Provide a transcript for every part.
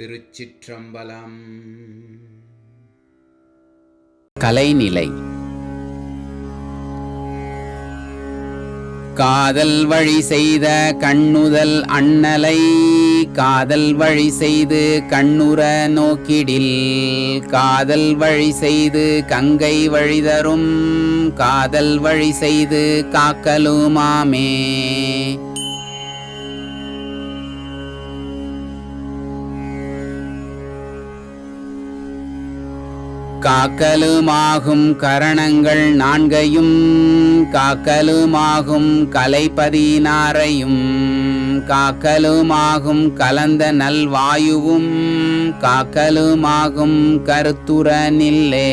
திருச்சிற்றம்பலம். கலைநிலை. காதல் வழி செய்த கண்ணுதல் அண்ணலை காதல் வழி செய்து கண்ணுற நோக்கிடில் காதல் வழி செய்து கங்கை வழிதரும் காதல் வழி செய்து காக்கலுமாமே. காக்கலுமாகும் கரணங்கள் நான்கையும் காக்கலுமாகும் கலைப்பதினாரையும் காக்கலுமாகும் கலந்த நல்வாயுவும் காக்கலுமாகும் கருத்துரனில்லே.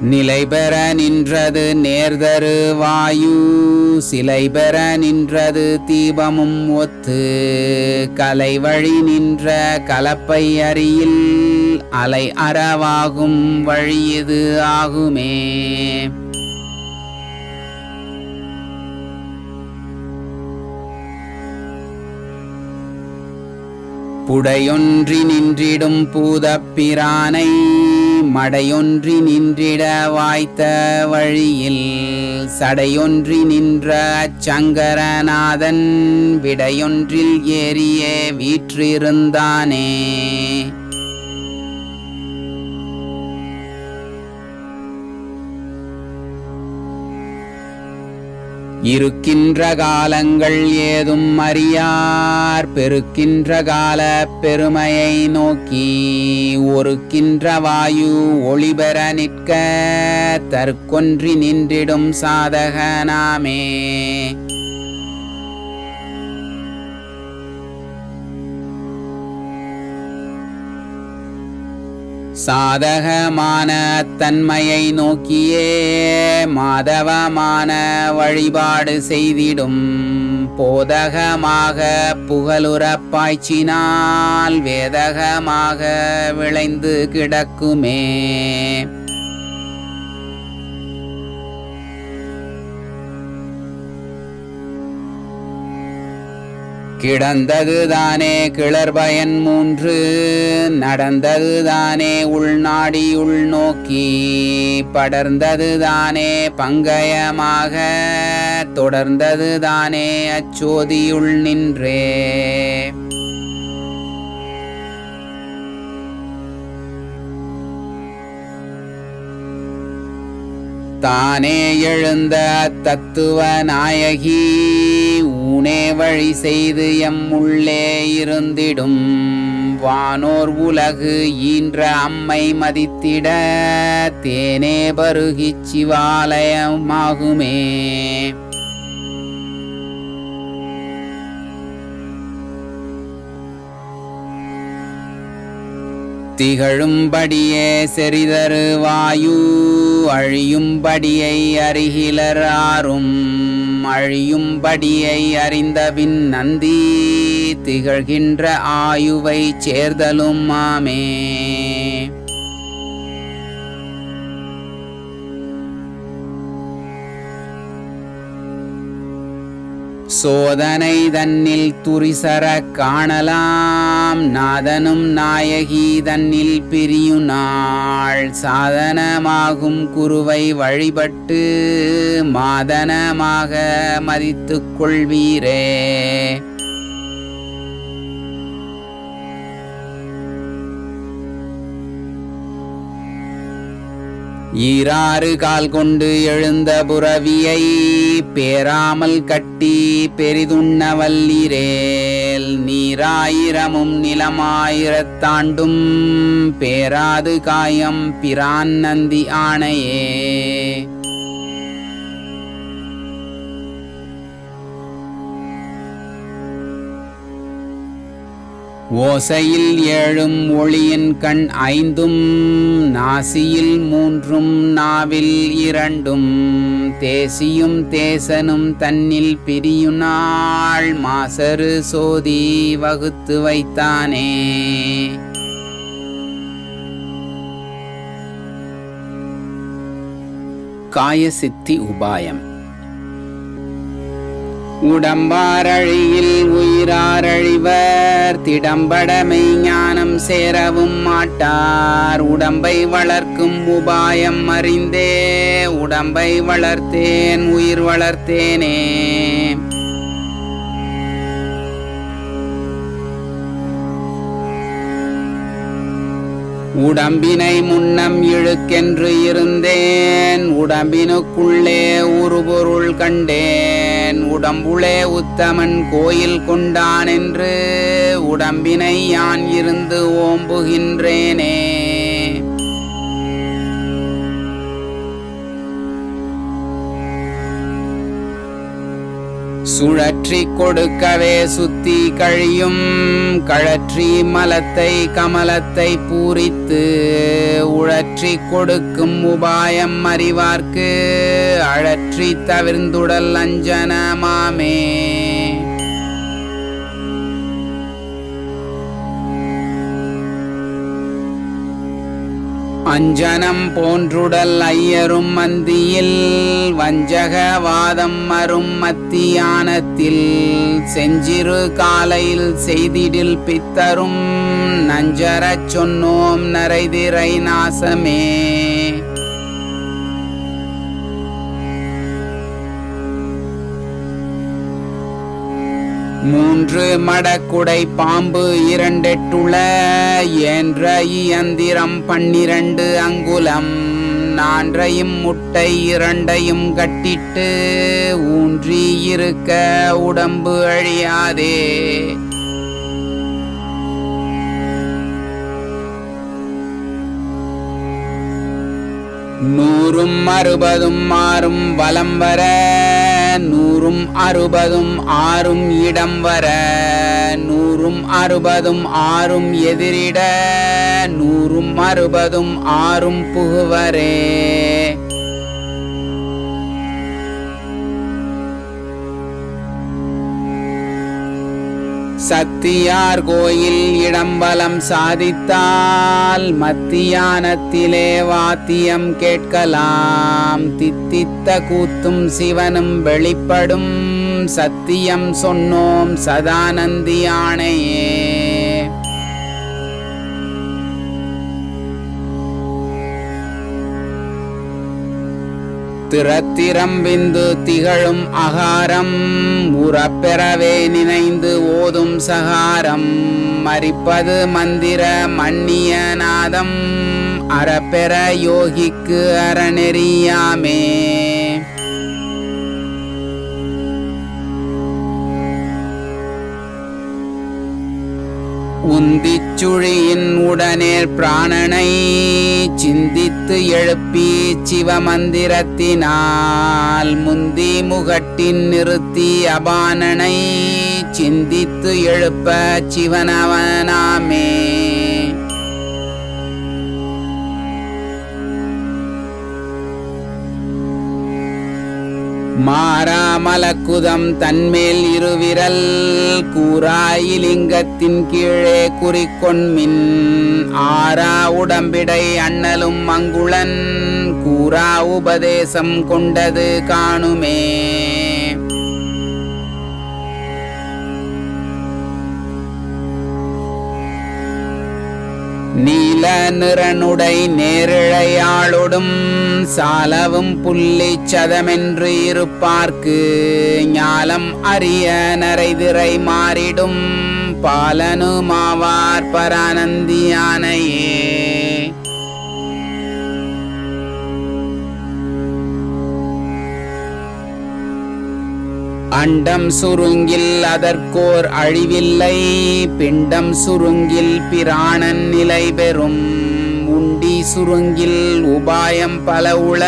நிலை பெற நின்றது நேர்தரு வாயு சிலை பெற நின்றது தீபமும் ஒத்து கலை வழி நின்ற கலப்பை அரியில் அலை அறவாகும் வழி இது ஆகுமே. புடையொன்றி நின்றிடும் பூதப்பிரானை மடையொன்றி நின்றிட வாய்த்த வழியில் சடையொன்றி நின்ற அச்சங்கரநாதன் விடையொன்றில் ஏறியே வீற்றிருந்தானே. இருக்கின்ற காலங்கள் ஏதும் அறியார். பெருக்கின்ற கால பெருமையை நோக்கி ஒருக்கின்ற வாயு ஒளிபெற நிற்க. தற்கொன்றி நின்றிடும் சாதகனாமே. சாதகமான தன்மையை நோக்கியே மாதவமான வழிபாடு செய்திடும். போதகமாக புகழுற பாய்ச்சினால் வேதகமாக விளைந்து கிடக்குமே. கிடந்ததுதானே கிளர்பயன் மூன்று நடந்ததுதானே உள்நாடி உள்நோக்கி படர்ந்ததுதானே பங்கயமாக தொடர்ந்ததுதானே அச்சோதியுள் நின்றே. தானே எழுந்த தத்துவ நாயகி ஊனே வழி செய்து எம் உள்ளே இருந்திடும். வானோர் உலகு ஈன்ற அம்மை மதித்திட தேனே பருகி சிவாலயமாகுமே. திகழும்படியே செறிதரு வாயூ அழியும்படியை அருகிலர் ஆறும். அழியும்படியை அறிந்தபின் நந்தி திகழ்கின்ற ஆயுவை சேர்தலும் மாமே. சோதனை தன்னில் துரிசர காணலாம். நாதனும் நாயகி தன்னில் பிரியு நாள். சாதனமாகும் குருவை வழிபட்டு மாதனமாக மதித்துக் கொள்வீரே. ஈராறு கால் கொண்டு எழுந்த புறவியை பேராமல் கட்டி பெரிதுண்ண வல்லிரேல் நீராயிரமும் நிலமாயிரத்தாண்டும் பேராது காயம் பிரான் நந்தி ஆணையே. ஓசையில் ஏழும் ஒளியின் கண் ஐந்தும் நாசியில் மூன்றும் நாவில் இரண்டும் தேசியும் தேசனும் தன்னில் பிரியுனாள் மாசரு சோதி வகுத்து வைத்தானே. காயசித்தி உபாயம். உடம்பாரழியில் உயிராரழிவர். திடம்படமை ஞானம் சேரவும் மாட்டார். உடம்பை வளர்க்கும் உபாயம் அறிந்தே. உடம்பை வளர்த்தேன் உயிர் வளர்த்தேனே. உடம்பினை முன்னம் இழுக்கென்று இருந்தேன். உடம்பினுக்குள்ளே உருபொருள் கண்டேன். உடம்புளே உத்தமன் கோயில் கொண்டான் என்று உடம்பினை யான் இருந்து ஓம்புகின்றேனே. சுழற்றி கொடுக்கவே சுத்தி கழியும் கழற்றி மலத்தை கமலத்தை பூரித்து உழற்றி கொடுக்கும் உபாயம் அறிவார்க்கு. அழற்றி தவிர்ந்துடல் அஞ்சனமாமே அஞ்சனம் போன்றுடல் ஐயரும் மந்தியில் வஞ்சகவாதம் மரும் மத்தியானத்தில் செஞ்சிறு காலையில் செய்திடில் பித்தரும் நஞ்சரச் சொன்னோம் நரைதிரை நாசமே. மூன்று மடக்குடை பாம்பு இரண்டெட்டுள என்ற இயந்திரம் பன்னிரண்டு அங்குலம். நான்றையும் முட்டை இரண்டையும் கட்டிட்டு ஊன்றி இருக்க உடம்பு அழியாதே. நூறும் அறுபதும் மாறும் வலம் வர நூறும் அறுபதும் ஆறும் இடம் வர நூறும் அறுபதும் ஆறும் எதிரிட நூறும் அறுபதும் ஆறும் புகுவரே. சத்தியார் கோயில் இடம்பலம் சாதித்தால் மத்தியானத்திலே வாத்தியம் கேட்கலாம். தித்தித்த கூத்தும் சிவனும் வெளிப்படும். சத்தியம் சொன்னோம் சதானந்தியானையே திறத்திரம் விந்து திகழும் அகாரம். உறப்பெறவே நினைந்து ஓதும் சகாரம். மறிப்பது மந்திர மன்னிய நாதம். அறப்பெற யோகிக்கு அறநெறியாமே. உந்திச்சுழியின் உடனே பிராணனை சிந்தித்து எழுப்பி சிவமந்திரத்தினால் முந்தி முகட்டின் நிறுத்தி அபானனை சிந்தித்து எழுப்ப சிவனவனாமே. மாறாமலக்குதம் தன்மேல் இருவிரல் கூறாயிலிங்கத்தின் கீழே குறிக்கொண்மின் ஆறா உடம்பிடை அண்ணலும் மங்குளன் கூறா உபதேசம் கொண்டது காணுமே. நீல நிறனுடை நேரிழையாளொடும் சாலவும் புள்ளி சதமென்று இருப்பார்க்கு. ஞாலம் அறிய நரைதிரை மாறிடும் பாலனுமாவார் பரானந்தியானையே அண்டம் சுருங்கில் அதற்கோர் அழிவில்லை பிண்டம் சுருங்கில் பிராணன் நிலை பெறும். உண்டி சுருங்கில் உபாயம் பல உள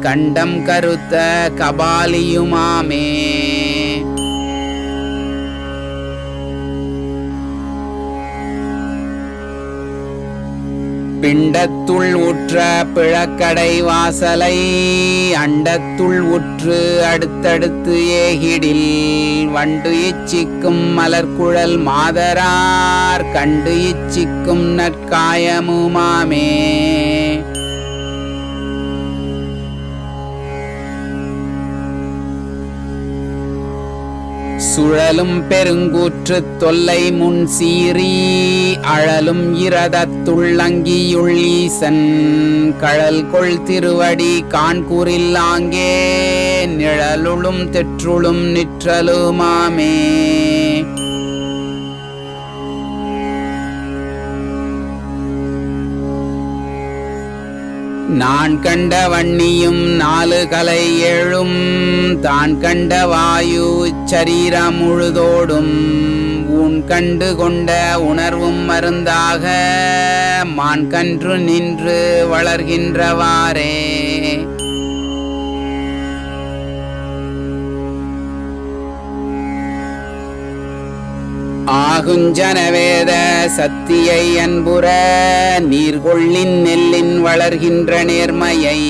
கண்டம் கருத்த கபாலியுமாமே. பிண்டத்துள் உற்ற பிழக்கடை வாசலை அண்டத்துள் உற்று அடுத்தடுத்து ஏகிடில் வண்டு இச்சிக்கும் மலர்குழல் மாதரார் கண்டு இச்சிக்கும் நற்காயமுமாமே. சுழலும் பெருங்கூற்று தொல்லை முன் சீறி அழலும் இரதத்துள்ளங்கியுள் ஈசன். கழல் கொள் திருவடி காண்கூரில் ஆங்கே நிழலுளும் தெற்றுளும் நிற்றலுமாமே. நான் கண்ட வன்னியும் நாலு கலை ஏழும் தான் கண்ட வாயு சரீரம் முழுதோடும் உன் கண்டு கொண்ட உணர்வும் மருந்தாக. மான் கன்று நின்று வளர்கின்றவாறே ஆகுஞ்சனவேத சத்தியை அன்புற நீர்கொள்ளின் நெல்லின் வளர்கின்ற நேர்மையை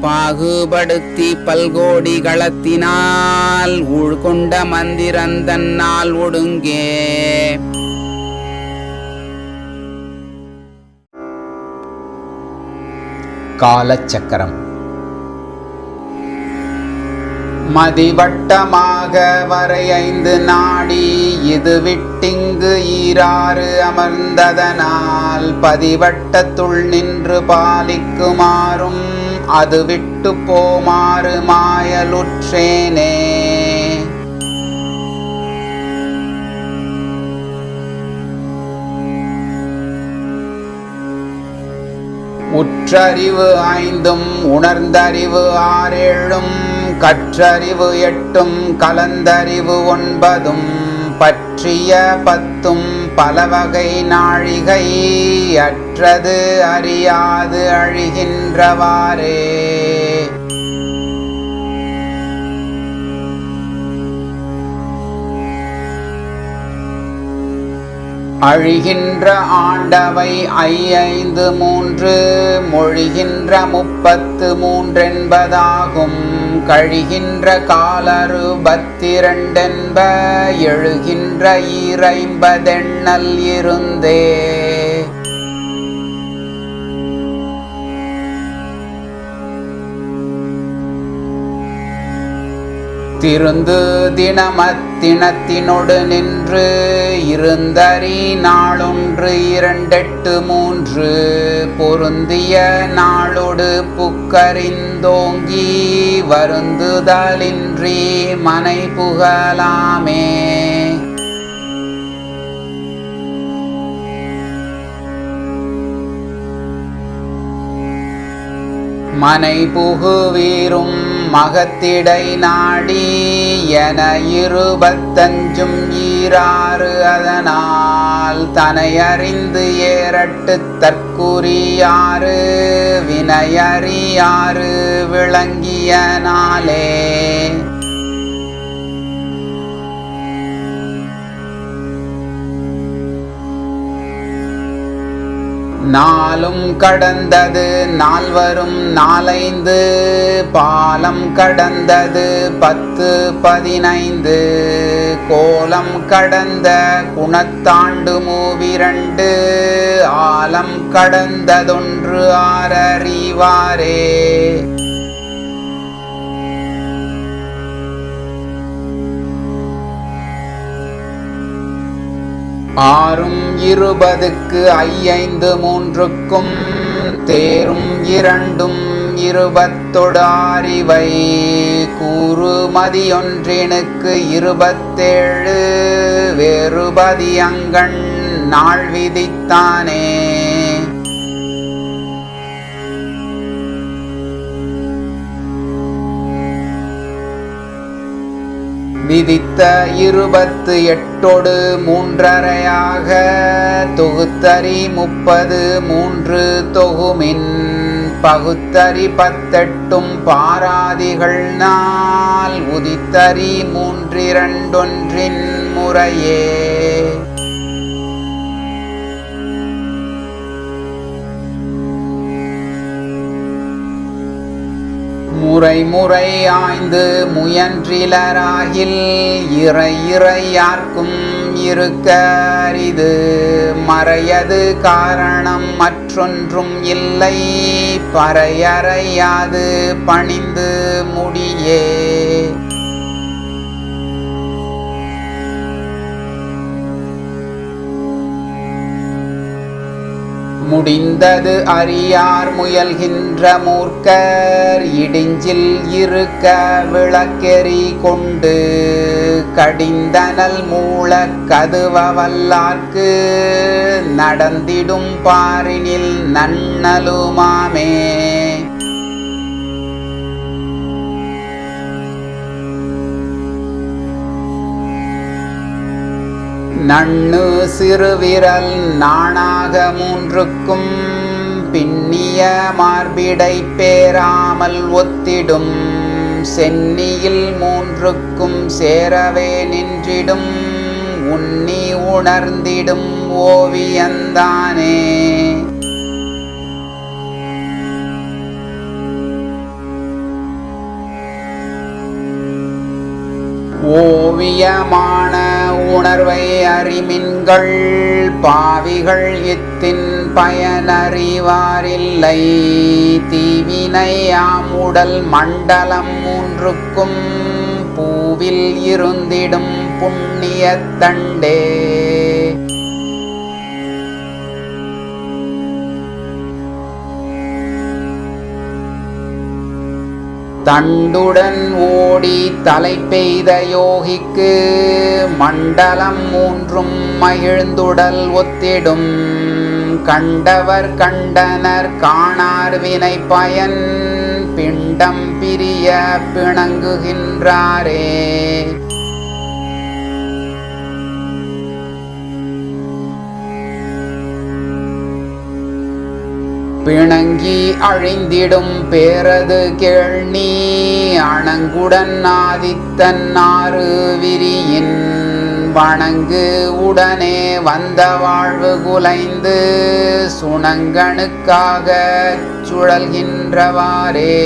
பாகுபடுத்தி பல்கோடி களத்தினால் உள்கொண்ட மந்திரந்தன்னால் ஒடுங்கே. காலச்சக்கரம். மதிவட்டமாக வரையைந்து நாடி இது விட்டிங்கு ஈராறு அமர்ந்ததனால் பதிவட்டத்துள் நின்று பாலிக்குமாறும் அது விட்டு போமாறு மாயலுற்றேனே. உற்றறிவு ஐந்தும் உணர்ந்தறிவு ஆறேழும் கற்றறிவு எட்டும் கலந்தறிவு ஒன்பதும் பற்றிய பத்தும் பலவகை நாழிகை அற்றது அறியாது அழிகின்றவாறே. அழிகின்ற ஆண்டவை ஐந்து மூன்று மொழிகின்ற முப்பத்து மூன்றென்பதாகும். கழிகின்ற காலரு பத்திரண்டென்ப எழுகின்ற ஈரைம்பதெண்ணல் இருந்தே. திருந்து தினமத்தினத்தினொடு நின்று இருந்தறி நாளொன்று இரண்டெட்டு மூன்று பொருந்திய நாளொடு புக்கறிந்தோங்கி வருந்துதலின்றி மனை புகழாமே மனை புகுவீரும் மகத்திடை நாடி என இருபத்தஞ்சும் ஈராறு அதனால் தனையறிந்து ஏறட்டு தற்குறியாறு வினையறியாறு விளங்கிய நாளே. நாளும் கடந்தது நால்வரும் நாலைந்து. பாலம் கடந்தது பத்து பதினைந்து. கோலம் கடந்த குணத்தாண்டு மூவிரண்டு. ஆலம் கடந்ததொன்று ஆரறிவாரே. ஆறும் இருபதுக்கு ஐந்து மூன்றுக்கும் தேரும் இரண்டும் இருபத்தொடாரிவை. கூறு மதியொன்றினுக்கு இருபத்தேழு வேறுபதியங்கண் நாள் விதித்தானே. விதித்த இருபத்து எட்டோடு மூன்றரையாக தொகுத்தறி முப்பது மூன்று தொகுமின் பகுத்தறி பத்தெட்டும் பாராதிகள் நாள் உதித்தறி மூன்றிரண்டொன்றின் முறையே. முறை முறை ஆய்ந்து முயன்றிலராகில் இறை இறையார்க்கும் இருக்க அரிது மறையது காரணம் மற்றொன்றும் இல்லை. பறையறையாது பணிந்து முடியே. முடிந்தது அறியார் முயல்கின்ற மூர்க்கர் இடிஞ்சில் இருக்க விளக்கெறி கொண்டு கடிந்தனல் மூல கதுவ வல்லார்க்கு நடந்திடும் பாரினில் நன்னலுமாமே நண்ணு சிறுவிரல் நாணாக மூன்றுக்கும் பின்னிய மார்பிடை பேராமல் ஒத்திடும். சென்னியில் மூன்றுக்கும் சேரவே நின்றிடும் உன்னி உணர்ந்திடும் ஓவியந்தானே. ஓவியமான உணர்வை அறிமின்கள் பாவிகள் இத்தின் பயனறிவாரில்லை. தீவினை ஆமுடல் மண்டலம் மூன்றுக்கும் பூவில் இருந்திடும் புண்ணியத்தண்டே. தண்டுடன் ஓடி தலை பெய்த யோகிக்கு மண்டலம் மூன்றும் மகிழ்ந்துடல் ஒத்திடும். கண்டவர் கண்டனர் காணார் வினை பயன் பிண்டம் பிரிய பிணங்குகின்றாரே. பிணங்கி அழிந்திடும் பேரது கேள்நீ அணங்குடன் ஆதித்தன் ஆறு விரியின் வணங்கு உடனே வந்த வாழ்வு குலைந்து சுணங்கனுக்காக சுழல்கின்றவாறே.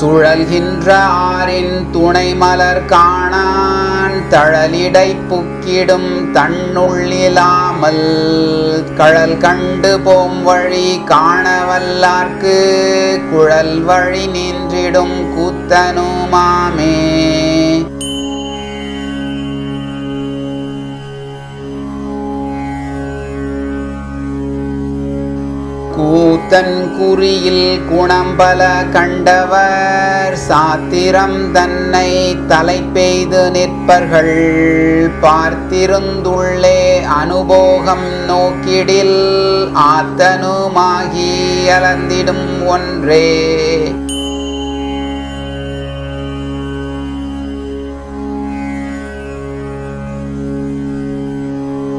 சுழல்கின்ற ஆரின் துணை மலர் காணான் தழலிடை புக்கிடும் தன்னுள்ளிலாமல் கழல் கண்டு போம் வழி காணவல்லார்க்கு குழல் வழி நின்றிடும் கூத்தனுமாமே. கூத்தன் குறியில் குணம்பல கண்டவர் சாத்திரம் தன்னை தலை பெய்து நிற்பர்கள். பார்த்திருந்துள்ளே அனுபோகம் நோக்கிடில் ஆத்தனுமாகி அலந்திடும் ஒன்றே.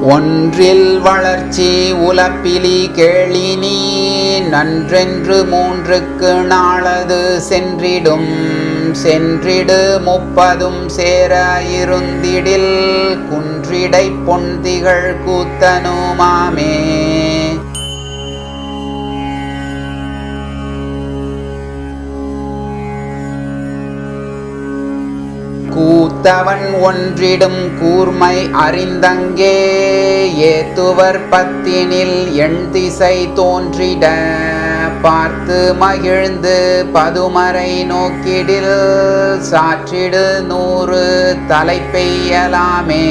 ஒன்றில் வளர்ச்சி உலப்பிலி கேளினி நன்றென்று மூன்றுக்கு நாளது சென்றிடும். சென்றிடு முப்பதும் சேர இருந்திடில் குன்றிடை பொந்திகள் கூத்தனுமாமே கூத்தவன் ஒன்றிடும் கூர்மை அறிந்தங்கே ஏத்துவர் பத்தினில் எண் திசை தோன்றிட பார்த்து மகிழ்ந்து பதுமறை நோக்கிடில் சாற்றிடு நூறு தலை பெய்யலாமே.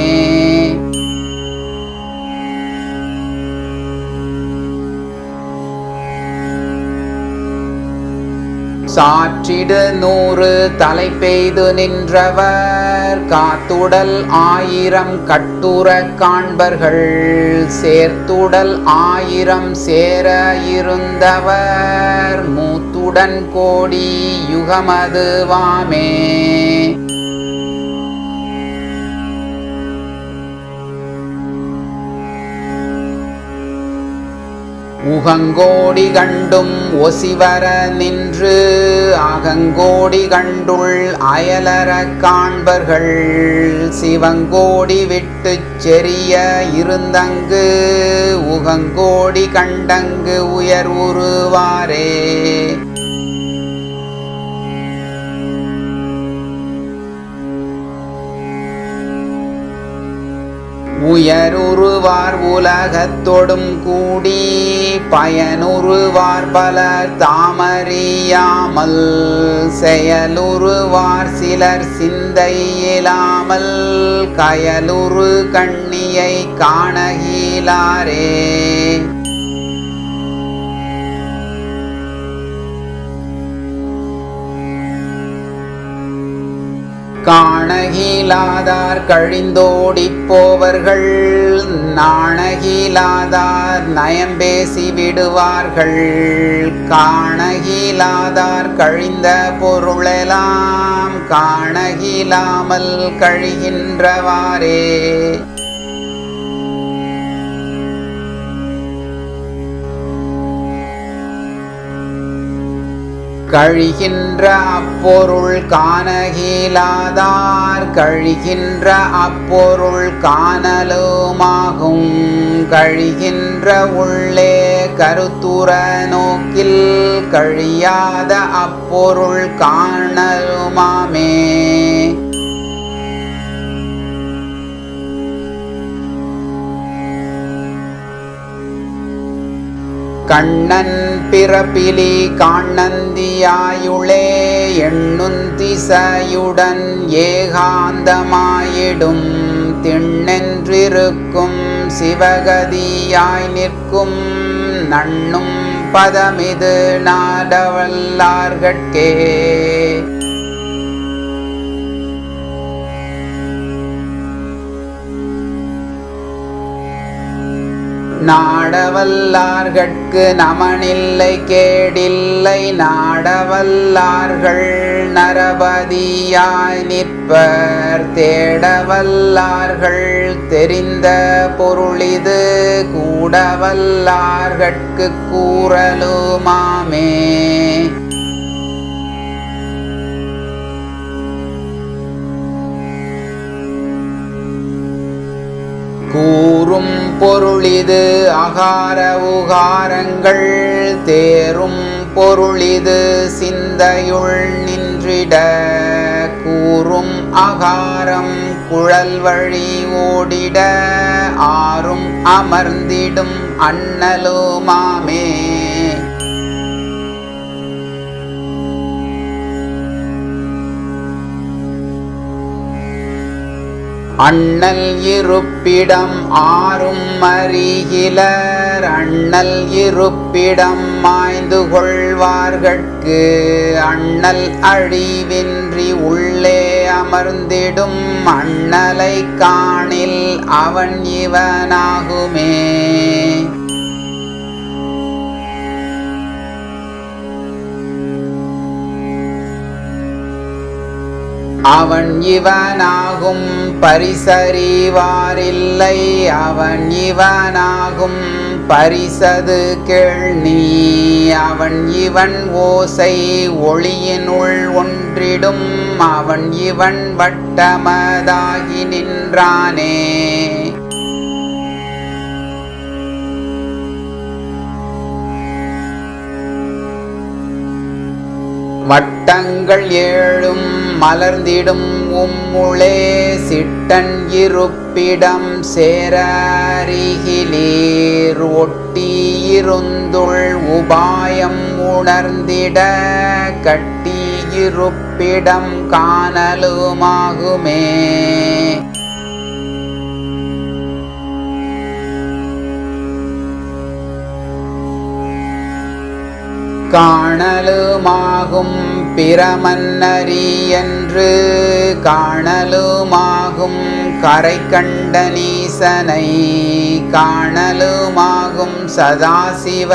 சாற்றிடு நூறு தலை பெய்து நின்றவர் காத்துடல் ஆயிரம் கட்டுர காண்பர்கள். சேர்த்துடல் ஆயிரம் சேர இருந்தவர். மூத்துடன் கோடி யுகமதுவாமே உகங்கோடி கண்டும் ஒசிவர நின்று அகங்கோடி கண்டுள் அயலறக் காண்பர்கள் சிவங்கோடி விட்டுச் செறிய இருந்தங்கு உகங்கோடி கண்டங்கு உயர் உருவாரே. பயனுருவார் உலகத்தொடும் கூடி பயனுருவார் பலர் தாமறியாமல் செயலுருவார் சிலர் சிந்தை இயலாமல் கயலுரு கண்ணியை காணகிலாரே காணகிலாதார் கழிந்தோடிப் போவர்கள் நாணகிலாதார் நயம்பேசி விடுவார்கள். காணகிலாதார் கழிந்த பொருளெல்லாம் காணகிலாமல் கழிகின்றவாறே. கழிகின்ற அப்பொருள் காணகீலாதார் கழிகின்ற அப்பொருள் காணலுமாகும். கழிகின்ற உள்ளே கருத்துற நோக்கில் கழியாத அப்பொருள் காணலுமாமே. கண்ணன் பிறப்பிலே காண்ணந்தியாயுளே எண்ணுந்திசையுடன் ஏகாந்தமாயிடும். திண்ணென்றிருக்கும் சிவகதியாய் நிற்கும் நண்ணும் பதமிது நாடவல்லார்கட்கே. நாடவல்லார்கட்கு நமனில்லை கேடில்லை. நாடவல்லார்கள் நரபதியாய் நிற்பர். தேடவல்லார்கள் தெரிந்த பொருளிது கூடவல்லார்கட்கு கூறலுமாமே. கூறும் பொருளிது அகார உகாரங்கள் தேரும் பொருளிது சிந்தையுள் நின்றிட கூறும் அகாரம் குழல் வழி ஓடிட ஆறும் அமர்ந்திடும் அண்ணலுமாமே அண்ணல் இருப்பிடம் ஆறும் அறிகிலர் அண்ணல் இருப்பிடம் மாய்ந்து கொள்வார்கட்கு. அண்ணல் அழிவின்றி உள்ளே அமர்ந்திடும் அண்ணலை காணில் அவன் இவனாகுமே. அவன் இவனாகும் பரிசறிவாரில்லை. அவன் இவனாகும் பரிசது கேள்வி அவன் இவன் ஓசை ஒளியினுள் ஒன்றிடும். அவன் இவன் வட்டமதாகி நின்றானே. வட்டங்கள் ஏழும் மலர்ந்திடும் உம்முளே சிட்டன் இருப்பிடம் சேர ஒட்டியிருந்துள் உபாயம் உணர்ந்திட கட்டியிருப்பிடம் காணலுமாகுமே. காணலுமாகும் பிரமன்னரி என்று காணலுமாகும் கரை கண்ட நீசனை. காணலுமாகும் சதாசிவச்சத்தியும்.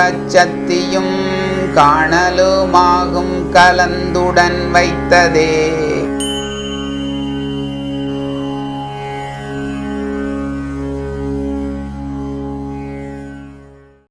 காணலுமாகும் கலந்துடன் வைத்ததே.